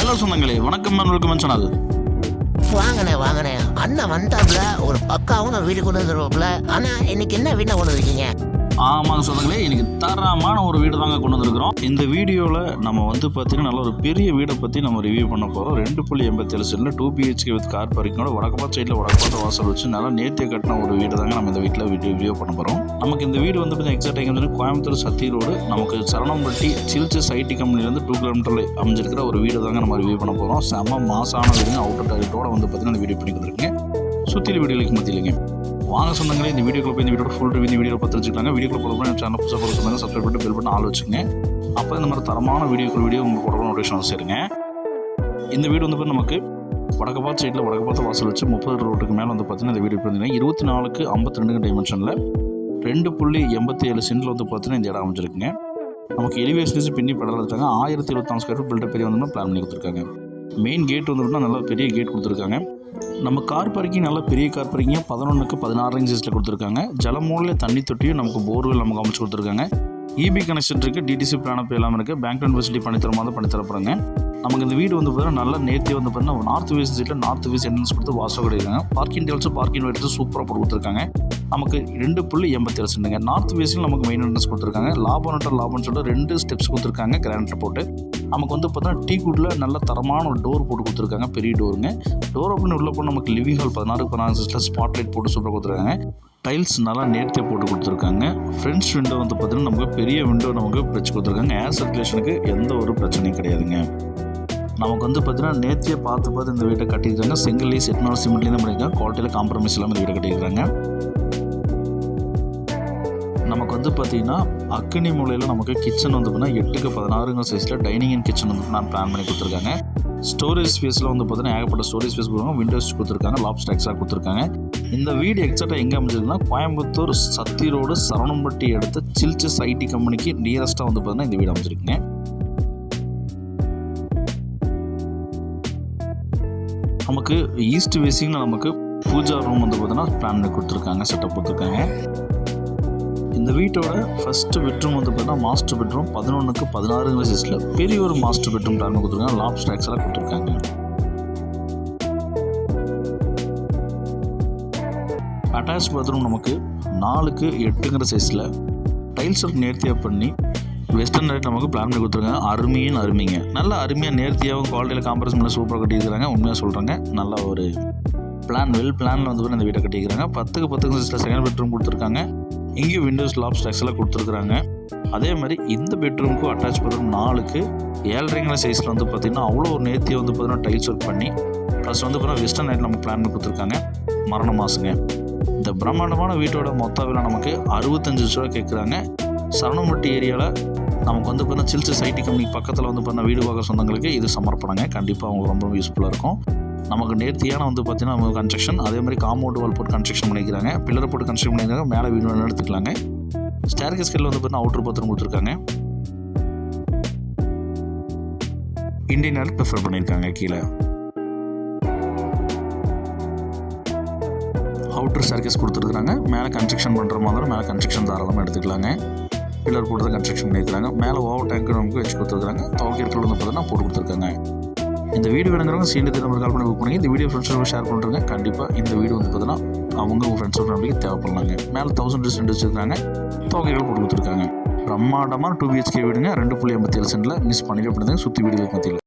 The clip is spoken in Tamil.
ஹலோ சொந்தங்களே வணக்கம் வெல்கம் சேனல். வாங்கண்ணே வாங்கண்ணே அண்ணன் வந்தாப்புல ஒரு பக்காவும் வீடு கொண்டு வந்துருவாப்புல. ஆனா இன்னைக்கு என்ன வீட்டை கொண்டு வந்திருக்கீங்க? ஆமாங்க சொந்தங்களே இன்னைக்கு தரமான ஒரு வீடு தாங்க கொண்டு வந்திருக்கிறோம். இந்த வீடியோவில் நம்ம வந்து பார்த்தீங்கன்னா நல்ல ஒரு பெரிய வீடை பற்றி நம்ம ரிவ்யூ பண்ண போகிறோம் ரெண்டு புள்ளி எண்பத்தேழு சென்டில் டூ பிஹெச்கே வித் கார் பார்க்கிங்கோட வடக்கப்பா சைடில் வடக்கப்பாத்த வாசல் வச்சு நல்லா நேர்த்திய கட்டின ஒரு வீடு தாங்க நம்ம இந்த வீட்டில் வீடியோ ரிவ்யூ பண்ண போகிறோம் நமக்கு இந்த வீடு வந்து பார்த்தீங்கன்னா எக்ஸாக்ட் எங்கே வந்து கோயம்புத்தூர் சத்தி ரோடு. நமக்கு சரணம்பட்டி சில்ச்சஸ் ஐடி கம்பெனிலேருந்து டூ கிலோமீட்டரில் அமைஞ்சிருக்கிற ஒரு வீடு தாங்க நம்ம ரிவ்யூ பண்ண போகிறோம் செம்ம மாசான வீடுங்க. அவுட்டர் டாய்லெட்டோட வந்து பார்த்தீங்கன்னா இந்த வீடியோ பண்ணி கொடுத்துருக்கேன் சுற்றில வீடுகளுக்கு மத்தியிலைங்க. வாங்க சொந்தங்களே இந்த வீடியோக்குள்ள போய் இந்த வீடியோ ஃபுல் ரிவ்யூ இந்த வீடியோ பார்த்து வச்சுக்கலாங்க வீடியோக்குள்ள போகிற என் சேனல் புதுசாக போகிற சொன்னாங்க சப்ஸ்கிரைப் பண்ணிட்டு பெல் பண்ணி ஆள் வச்சுங்க அப்போ இந்த மாதிரி தரமான வீடியோக்குள்ள வீடியோ உங்களுக்கு போட நோட்டிஃபிகேஷன் சேருங்க. இந்த வீடு வந்து பார்த்தீங்கன்னா நமக்கு வடக்கு பார்த்து சைடில் வடக்கு பார்த்து வாசல் வச்சு முப்பது ரோட்டுக்கு மேலே வந்து பார்த்தீங்கன்னா இந்த வீடு எப்படி இருபத்தி நாலுக்கு ஐம்பத்தி ரெண்டு டைமென்ஷனில் ரெண்டு புள்ளி எண்பத்தி ஏழு சென்டில் வந்து பார்த்தீங்கன்னா இந்த இடம் அமைச்சிருக்குங்க நமக்கு எலிவேஷன்ஸ் பின்னி படம் இருக்காங்க ஆயிரத்தி இருபத்தாம் ஸ்கொயர் ஃபீட் பில்டர் பெரிய வந்து பிளான் பண்ணி கொடுத்துருக்காங்க. மெயின் கேட் வந்து நல்லா பெரிய கேட் கொடுத்துருக்காங்க. நம்ம கார் பார்க்கிங் நல்ல பெரிய கார் பார்க்கிங்காக பதினொன்றுக்கு பதினாறு இன்ச்சஸில் கொடுத்துருக்காங்க. ஜலமூலில் தண்ணி தொட்டியும் நமக்கு போர்வெல் நமக்கு அமைச்சு கொடுத்துருக்காங்க. இபி கனெக்ஷன் இருக்குது டிடிசி பிளான் இப்போ எல்லாமே இருக்குது பேங்க் யூனிவர்சிட்டி பண்ணி பண்ணித்தர மாதிரி பண்ணி நமக்கு இந்த வீடு வந்து பார்த்தீங்கன்னா நல்ல நேர்த்தி வந்து பார்த்தீங்கன்னா நார்த் வெஸ்ட் சைடில் நார்த் வெஸ்ட் என்ட்ரன்ஸ் கொடுத்து வாசல் கிடைக்காங்க பார்க்கிங் டேல்ஸும் பார்க்கிங் எடுத்து சூப்பராக போட்டு கொடுத்துருக்காங்க. நமக்கு ரெண்டு புள்ளி எண்பத்தி ஏழு சென்டுங்க. நார்த் வெஸ்ட்டில் நமக்கு மெயின் என்ட்ரன்ஸ் கொடுத்துருக்காங்க. லாபம் நட்டர் லாபம்னு சொல்லிட்டு ரெண்டு ஸ்டெப்ஸ் கொடுத்துருக்காங்க கிராண்டர் போட்டு நமக்கு வந்து பார்த்தீங்கன்னா டீ குட்டில் நல்ல தரமான ஒரு டோர் போட்டு கொடுத்துருக்காங்க பெரிய டோருங்க டோர் ஓப்பன் உள்ள போய் நமக்கு லிவிங் ஹால் பதினாறு பதினாறு சிஸ்டில் ஸ்பாட் லைட் போட்டு சூப்பராக கொடுத்துருக்காங்க. டைல்ஸ் நல்லா நேர்த்தியாக போட்டு கொடுத்துருக்காங்க. ஃப்ரெண்ட்ஸ் விண்டோ வந்து பார்த்தீங்கன்னா நமக்கு பெரிய விண்டோ நமக்கு வச்சு கொடுத்துருக்காங்க. ஏர் சர்க்குலேஷனுக்கு எந்த ஒரு பிரச்சனையும் கிடையாதுங்க. நமக்கு வந்து பார்த்தீங்கன்னா நேத்தியே பார்த்து பார்த்து இந்த வீட்டை கட்டியிருக்காங்க. செங்கல்லி செட்னால் சிமெண்ட்லேயும் தான் பண்ணியிருக்காங்க குவாலிட்டியில் காம்ப்ரமைஸ் இல்லாமல் இந்த வீட்டை கட்டியிருக்காங்க. நமக்கு வந்து பார்த்தீங்கன்னா அக்கினி மூலையில் நமக்கு கிச்சன் வந்து பார்த்தீங்கன்னா எட்டுக்கு பதினாறுங்க சைஸில் டைனிங் அண்ட் கிச்சன் வந்து நான் பிளான் பண்ணி கொடுத்துருக்காங்க. ஸ்டோரேஜ் ஸ்பேஸில் வந்து பார்த்தீங்கன்னா ஏகப்பட்ட ஸ்டோரேஜ் ஸ்பேஸ் கொடுக்குறாங்க விண்டோஸ் கொடுத்துருக்காங்க லாப் எக்ஸ்ட்ரா கொடுத்துருக்காங்க. இந்த வீடு எக்ஸாக்டாக எங்கே அமைஞ்சிருக்குன்னா கோயம்புத்தூர் சத்தி ரோடு சரவணம்பட்டி எடுத்து சில்ச்சஸ் ஐடி கம்பெனிக்கு நியரஸ்ட்டாக வந்து பார்த்தீங்கன்னா இந்த வீடு அமைஞ்சிருக்குங்க. நமக்கு ஈஸ்ட் வேசிங்கில் நமக்கு பூஜா ரூம் வந்து பார்த்தோன்னா பிளான் பண்ணி கொடுத்துருக்காங்க செட்டப் கொடுத்துருக்காங்க. இந்த வீட்டோட ஃபஸ்ட்டு பெட்ரூம் வந்து பார்த்தீங்கன்னா மாஸ்டர் பெட்ரூம் பதினொன்றுக்கு பதினாறுங்கிற சைஸில் பெரிய ஒரு மாஸ்டர் பெட்ரூம் பிளான் பண்ணி கொடுத்துருக்காங்க. லாப் ஸ்டாக்ஸ்லாம் கொடுத்துருக்காங்க. அட்டாச் பாத்ரூம் நமக்கு நாலுக்கு எட்டுங்கிற சைஸில் டைல்ஸ் ஒர்க் நேர்த்தியாக பண்ணி வெஸ்டர்ன் ரைட் நமக்கு பிளான் பண்ணி கொடுத்துருக்காங்க. அருமையும் அருமைங்க. நல்ல அருமையாக நேர்த்தியாகவும் குவாலிட்டியில் காம்ப்ரஸ் பண்ணி சூப்பராக கட்டியிருக்கிறாங்க. உண்மையாக சொல்கிறாங்க நல்ல ஒரு பிளான் வெல் பிளானில் வந்து இந்த வீட்டை கட்டியிருக்கிறாங்க. பத்துக்கு பத்துக்கு சிஸ்டர் செகண்ட் பெட்ரூம் கொடுத்துருக்காங்க. இங்கேயும் விண்டோஸ் லாப் ஸ்ட்ரக்ஸில் கொடுத்துருக்குறாங்க. அதே மாதிரி இந்த பெட்ரூமுக்கும் அட்டாச் பெட்ரூம் நாலுக்கு ஏழரைங்கிற சைஸில் வந்து பார்த்திங்கன்னா அவ்வளோ ஒரு நேர்த்தியை வந்து பார்த்தீங்கன்னா டைல்ஸ் ஒர்க் பண்ணி ப்ளஸ் வந்து பார்த்தீங்கன்னா வெஸ்டர்ன் ரைட் நமக்கு பிளான் பண்ணி கொடுத்துருக்காங்க. மரண மாசுங்க. இந்த பிரம்மாண்டமான வீட்டோட மொத்த விலை நமக்கு அறுபத்தஞ்சு லட்ச ரூபா கேட்குறாங்க. சரணம்பட்டி ஏரியாவில் நமக்கு வந்து பார்த்தீங்கன்னா சில்சஸ் ஐடி கம்பெனி பக்கத்தில் வந்து பார்த்தீங்கன்னா வீடு பார்க்குற சொந்தங்களுக்கு இது சமர்ப்பணங்க. கண்டிப்பாக அவங்களுக்கு ரொம்ப யூஸ்ஃபுல்லாக இருக்கும். நமக்கு நேர்த்தியான வந்து பார்த்தீங்கன்னா நம்ம கன்ஸ்ட்ரக்ஷன் அதே மாதிரி காம்பவுண்ட் வால் போட்டு கன்ஸ்ட்ரக்ஷன் பண்ணிக்கிறாங்க. பில்லர் போட்டு கன்ஸ்ட்ரக்ஷன் பண்ணிக்கிறாங்க. மேலே வீடு வேணும் எடுத்துக்கலாங்க. ஸ்டேர் கீழே வந்து பார்த்தீங்கன்னா அவுட்ரு பாத்ரூம் கொடுத்துருக்காங்க. இண்டியன் ஆயில் ப்ரிஃபர் பண்ணியிருக்காங்க கீழே. அவுட்டர் சர்க்கஸ் கொடுத்துருக்குறாங்க. மேலே கன்ஸ்ட்ரக்ஷன் பண்ணுற மாதிரி மேலே கன்ஸ்ட்ரக்ஷன் தாராளமாக எடுத்துக்கலாங்க. பில்லர் போட்டு தான் கன்ஸ்ட்ரக்ஷன் பண்ணியிருக்காங்க மேலே ஓவர் டேங்க் நமக்கு வச்சு கொடுத்துருக்காங்க துவக்கிறதுல வந்து பார்த்தீங்கன்னா போட்டு கொடுத்துருக்காங்க. இந்த வீடு வேணுங்கிறவங்க சீண்டு நம்பர் கால் பண்ணி புக் பண்ணி இந்த வீடியோ ஃப்ரெண்ட்ஸோட ஷேர் பண்ணுறாங்க கண்டிப்பாக இந்த வீடு வந்து பார்த்தீங்கன்னா அவங்க உங்கள் ஃப்ரெண்ட்ஸோட ஃபேமிலிக்கு தேவைப்படலாங்க. மேலே தௌசண்ட் ரெண்டு வச்சுருக்காங்க. தொகைகள் போட்டு கொடுத்துருக்காங்க. பிரம்மாண்டமாக டூ பிஹெச்கே வீடுங்க. ரெண்டு புள்ளி ஐம்பத்தி ஏழு சென்டில் மிஸ் பண்ணிட்டு அப்படிங்க சுற்றி வீடுகளுக்கு மத்தியில்.